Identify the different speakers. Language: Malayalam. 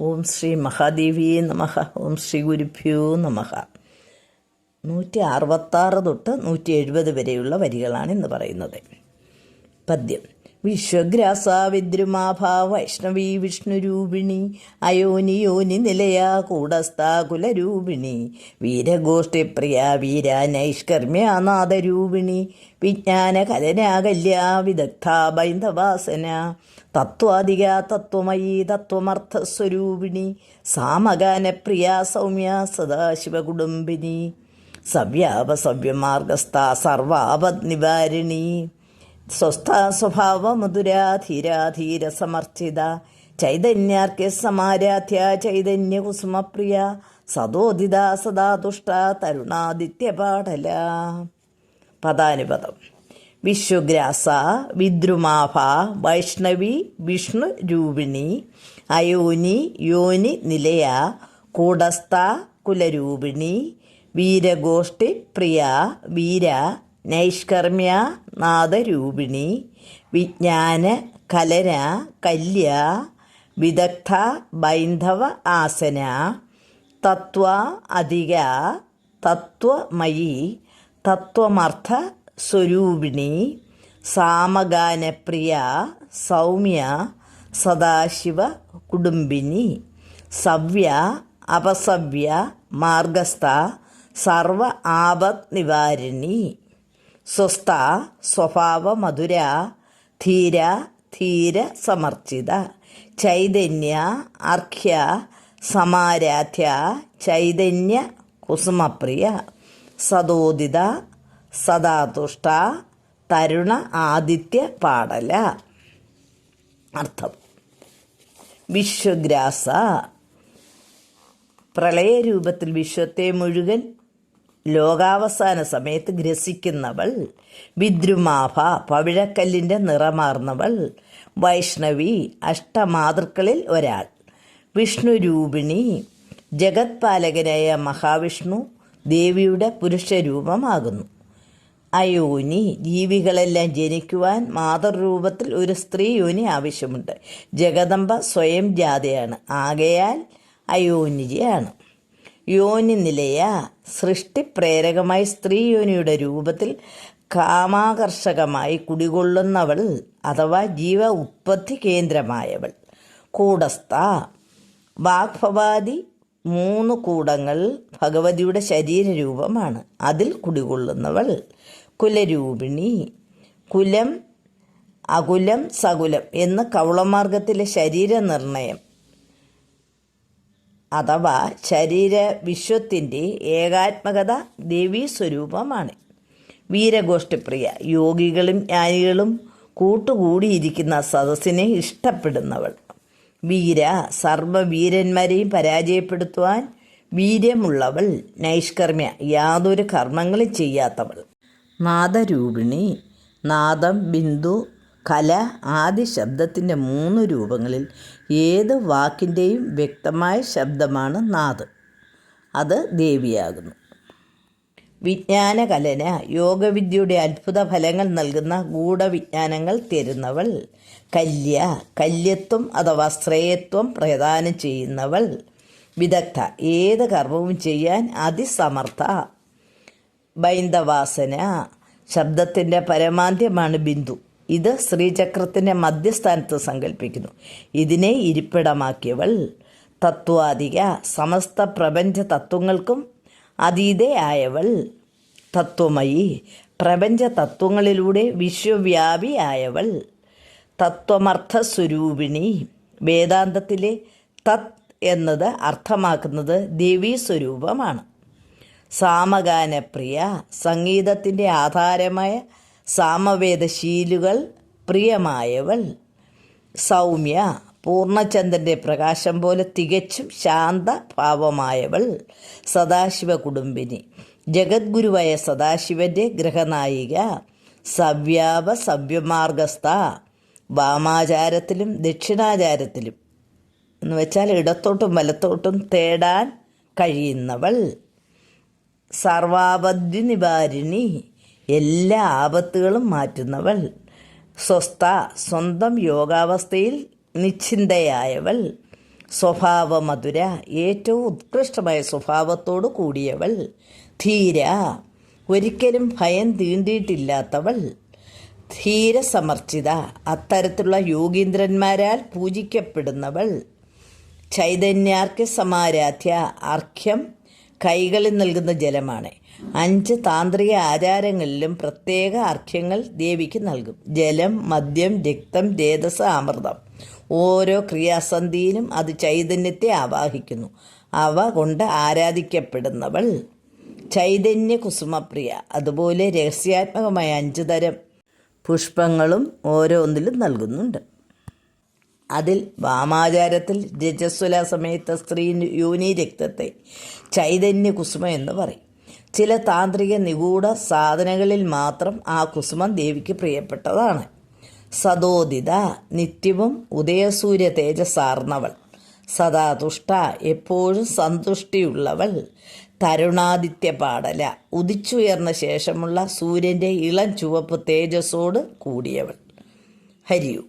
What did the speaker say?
Speaker 1: ഓം ശ്രീ മഹാദേവി നമഹ ഓം ശ്രീ ഗുരുഭ്യോ നമഹ നൂറ്റി അറുപത്താറ് തൊട്ട് നൂറ്റി എഴുപത് വരെയുള്ള വരികളാണ് ഇന്ന് പറയുന്നത്. പദ്യം. വിശ്വഗ്രാസ വിദ്രുമാഭ വൈഷ്ണവി വിഷ്ണുരൂപിണി അയോനി യോനി നിലയ കൂടസ്ഥാകുലരൂപിണി വീരഗോഷ്ഠിപ്രിയ വീര നൈഷ്കർമ്മ്യനാഥരൂപിണി വിജ്ഞാന കലനാകല്യ വിദഗ്ധ ബൈന്ദവാസന തത്വാധിക തത്വമയി തത്വമർത്ഥസ്വരൂപിണി സാമഗാനപ്രിയ സൗമ്യ സദാശിവകുടുംബിനി സവ്യാപസവ്യമാർഗസ്ഥ സർവാപത് നിവാരിണി സ്വസ്ഥ സ്വഭാവ മധുരാധീരാധീരസമർച്ചിത ധീരാധീര സമർച്ചിത ചൈതന്യാർക്യ സമാരാധ്യ ചൈതന്യ കുസുമപ്രിയ സദോദിത സദാ തരുണാദിത്യപാടല. തരുണാദിത്യ പാടല പദാനുപദം. വിശ്വഗ്രാസ വിദ്രുമാഭ വൈഷ്ണവി വിഷ്ണു രൂപിണി അയോനി യോനി നിലയ കൂടസ്ഥ കുലരൂപിണി വീരഗോഷ്ഠി പ്രിയ വീര നൈഷ്കർമ്മ്യ നാദരൂപിണി വിജ്ഞാന കലന കല്യ വിദഗ്ധ ബൈന്ധവ ആസന തത്വ അധിക തത്വമയി തത്വമർത്ഥ സ്വരൂപിണി സാമഗാനപ്രിയ സൗമ്യ സദാശിവ കുടുംബിനി സവ്യ അപസവ്യ മാർഗസ്ഥ സർവ ആപത് നിവാരിണി. സ്വസ്ഥ സ്വഭാവ മധുര ധീര ധീര സമർച്ചിത ചൈതന്യ അർഘ്യ സമാരാധ്യ ചൈതന്യ കുസുമപ്രിയ സദോദിത സദാതുഷ്ട തരുണ ആദിത്യ പാടല. അർത്ഥം. വിശ്വഗ്രാസ. പ്രളയരൂപത്തിൽ വിശ്വത്തെ മുഴുവൻ ലോകാവസാന സമയത്ത് ഗ്രസിക്കുന്നവൾ വിദ്രുമാഭ പവിഴക്കല്ലിന്റെ നിറമാർന്നവൾ വൈഷ്ണവി അഷ്ടമാതൃക്കളിൽ ഒരാൾ. വിഷ്ണുരൂപിണി ജഗത്പാലകനായ മഹാവിഷ്ണു ദേവിയുടെ പുരുഷരൂപമാകുന്നു. അയോനി ജീവികളെല്ലാം ജനിക്കുവാൻ മാതൃരൂപത്തിൽ ഒരു സ്ത്രീ യോനി ആവശ്യമുണ്ട്. ജഗദമ്പ സ്വയം ജാതയാണ്. ആകയാൽ അയോനിജയാണ് യോനി നിലയ സൃഷ്ടിപ്രേരകമായി സ്ത്രീ യോനിയുടെ രൂപത്തിൽ കാമാകർഷകമായി കുടികൊള്ളുന്നവൾ അഥവാ ജീവ ഉത്പത്തി കേന്ദ്രമായവൾ. കൂടസ്ഥ വാഗ്ഭവാദി മൂന്ന് കൂടങ്ങൾ ഭഗവതിയുടെ ശരീരരൂപമാണ്. അതിൽ കുടികൊള്ളുന്നവൾ കുലരൂപിണി കുലം അകുലം സകുലം എന്ന് കൗളമാർഗത്തിലെ ശരീരനിർണയം. അഥവാ ശരീര വിശ്വത്തിന്റെ ഏകാത്മകത ദേവീ സ്വരൂപമാണ് വീരഗോഷ്ഠിപ്രിയ യോഗികളും ജ്ഞാനികളും കൂട്ടുകൂടിയിരിക്കുന്ന സദസ്സിനെ ഇഷ്ടപ്പെടുന്നവൾ. വീര സർവവീരന്മാരെയും പരാജയപ്പെടുത്തുവാൻ വീര്യമുള്ളവൾ നൈഷ്കർമ്മ്യ യാതൊരു കർമ്മങ്ങളും ചെയ്യാത്തവൾ. നാദരൂപിണി നാദം ബിന്ദു കല ആദ്യ ശബ്ദത്തിന്റെ മൂന്ന് രൂപങ്ങളിൽ ഏത് വാക്കിന്റെയും വ്യക്തമായ ശബ്ദമാണ് നാദ്. അത് ദേവിയാകുന്നു. വിജ്ഞാനകലന യോഗവിദ്യയുടെ അത്ഭുത ഫലങ്ങൾ നൽകുന്ന ഗൂഢവിജ്ഞാനങ്ങൾ തരുന്നവൾ കല്യ കല്യത്വം അഥവാ ശ്രേയത്വം പ്രദാനം ചെയ്യുന്നവൾ വിദഗ്ധ ഏത് കർമ്മവും ചെയ്യാൻ അതിസമർത്ഥ ബൈന്ദവാസന ശബ്ദത്തിന്റെ പരമാന്ത്യമാണ് ബിന്ദു. ഇത് ശ്രീചക്രത്തിന്റെ മധ്യസ്ഥാനത്ത് സങ്കല്പിക്കുന്നു ഇതിനെ ഇരിപ്പിടമാക്കിയവൾ തത്വാധിക സമസ്ത പ്രപഞ്ച തത്വങ്ങൾക്കും അതീതയായവൾ തത്വമയി പ്രപഞ്ച തത്വങ്ങളിലൂടെ വിശ്വവ്യാപിയായവൾ തത്വമർത്ഥസ്വരൂപിണി. വേദാന്തത്തിലെ തത് എന്നത് അർത്ഥമാക്കുന്നത് ദേവീ സ്വരൂപമാണ്. സാമഗാനപ്രിയ സംഗീതത്തിന്റെ ആധാരമായ സാമവേദശീലുകൾ പ്രിയമായവൾ. സൗമ്യ പൂർണചന്ദ്രന്റെ പ്രകാശം പോലെ തികച്ചും ശാന്ത ഭാവമായവൾ. സദാശിവ കുടുംബിനി ജഗദ്ഗുരുവായ സദാശിവന്റെ ഗ്രഹനായിക സവ്യാപ സവ്യമാർഗസ്ഥ. വാമാചാരത്തിലും ദക്ഷിണാചാരത്തിലും എന്ന് വെച്ചാൽ ഇടത്തോട്ടും വലത്തോട്ടും തേടാൻ കഴിയുന്നവൾ. സർവാപദ്യ നിവാരിണി എല്ലാ ആപത്തുകളും മാറ്റുന്നവൾ. സ്വസ്ഥ സ്വന്തം യോഗാവസ്ഥയിൽ നിശ്ചിന്തയായവൾ. സ്വഭാവമധുര ഏറ്റവും ഉത്കൃഷ്ടമായ സ്വഭാവത്തോടു കൂടിയവൾ. ധീര ഒരിക്കലും ഭയം തീണ്ടിയിട്ടില്ലാത്തവൾ. ധീരസമർച്ചിത അത്തരത്തിലുള്ള യോഗീന്ദ്രന്മാരാൽ പൂജിക്കപ്പെടുന്നവൾ. ചൈതന്യാർക്ക് സമാരാധ്യ അർഘ്യം കൈകളിൽ നൽകുന്ന ജലമാണ്. അഞ്ച് താന്ത്രിക ആചാരങ്ങളിലും പ്രത്യേക അർഘ്യങ്ങൾ ദേവിക്ക് നൽകും. ജലം മദ്യം രക്തം രേതസ് അമൃതം. ഓരോ ക്രിയാസന്ധിയിലും അത് ചൈതന്യത്തെ ആവാഹിക്കുന്നു. അവ കൊണ്ട് ആരാധിക്കപ്പെടുന്നവൾ ചൈതന്യ കുസുമപ്രിയ. അതുപോലെ രഹസ്യാത്മകമായ അഞ്ച് തരം പുഷ്പങ്ങളും ഓരോന്നിലും നൽകുന്നുണ്ട്. അതിൽ വാമാചാരത്തിൽ രജസ്വല സമയത്ത് സ്ത്രീ യോനി രക്തത്തെ ചൈതന്യ കുസുമ എന്ന് പറയും. ചില താന്ത്രിക നിഗൂഢ സാധനകളിൽ മാത്രം ആ കുസുമം ദേവിക്ക് പ്രിയപ്പെട്ടതാണ്. സദോദിത നിത്യവും ഉദയസൂര്യ തേജസാർന്നവൾ സദാ തുഷ്ട എപ്പോഴും സന്തുഷ്ടിയുള്ളവൾ. തരുണാദിത്യ പാടല ഉദിച്ചുയർന്ന ശേഷമുള്ള സൂര്യന്റെ ഇളം ചുവപ്പ് തേജസ്സോട് കൂടിയവൾ. ഹരിയു.